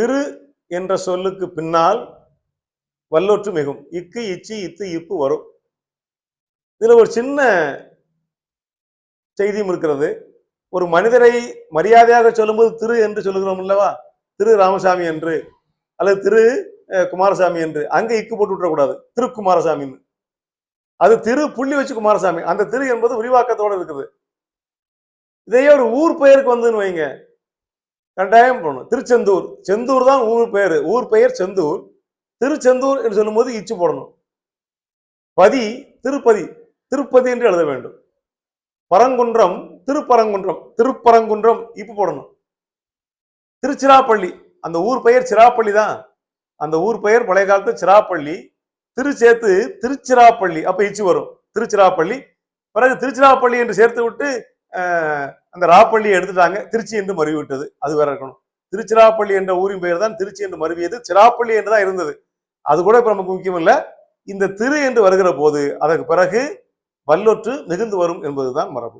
திரு என்ற சொல்லுக்கு பின்னால் வல்லொற்று மிகும். இக்கு இச்சி இத்து இப்பு வரும். இதுல ஒரு சின்ன செய்தியும் இருக்கிறது. ஒரு மனிதரை மரியாதையாக சொல்லும்போது திரு என்று சொல்லுகிறோம் அல்லவா? திரு ராமசாமி என்று. அல்லது திரு குமாரசாமி என்று. அங்க இக்கு போட்டு விட்டுறக்கூடாது. திரு குமாரசாமின்னு அது திரு புள்ளி வச்சு குமாரசாமி. அந்த திரு என்பது விரிவாக்கத்தோடு இருக்குது. இதையே ஒரு ஊர் பெயருக்கு வந்துன்னு வைங்க. கட்டாயம் போகணும் திருச்செந்தூர். செந்தூர் தான் ஊர் பெயர். ஊர் பெயர் செந்தூர். திருச்செந்தூர் என்று சொல்லும்போது இச்சு போடணும். பதி திருப்பதி. திருப்பதி என்று எழுத வேண்டும். பரங்குன்றம் திருப்பரங்குன்றம். திருப்பரங்குன்றம் இப்பு போடணும். திருச்சிராப்பள்ளி. அந்த ஊர் பெயர் சிராப்பள்ளி தான். அந்த ஊர் பெயர் பழைய காலத்து சிராப்பள்ளி. திருச்சேத்து திருச்சிராப்பள்ளி. அப்போ இச்சு வரும். திருச்சிராப்பள்ளி. பிறகு திருச்சிராப்பள்ளி என்று சேர்த்து விட்டு அந்த ராப்பள்ளியை எடுத்துட்டாங்க. திருச்சி என்று மருவி விட்டது அது வேற இருக்கணும். திருச்சிராப்பள்ளி என்ற ஊரின் பெயர் தான் திருச்சி என்று மருவியது சிராப்பள்ளி என்று தான் இருந்தது. அது கூட இப்போ நமக்கு முக்கியம் இல்லை. இந்த திரு என்று வருகிற போது அதற்கு பிறகு வல்லொற்று மிகுந்து வரும் என்பதுதான் மரபு.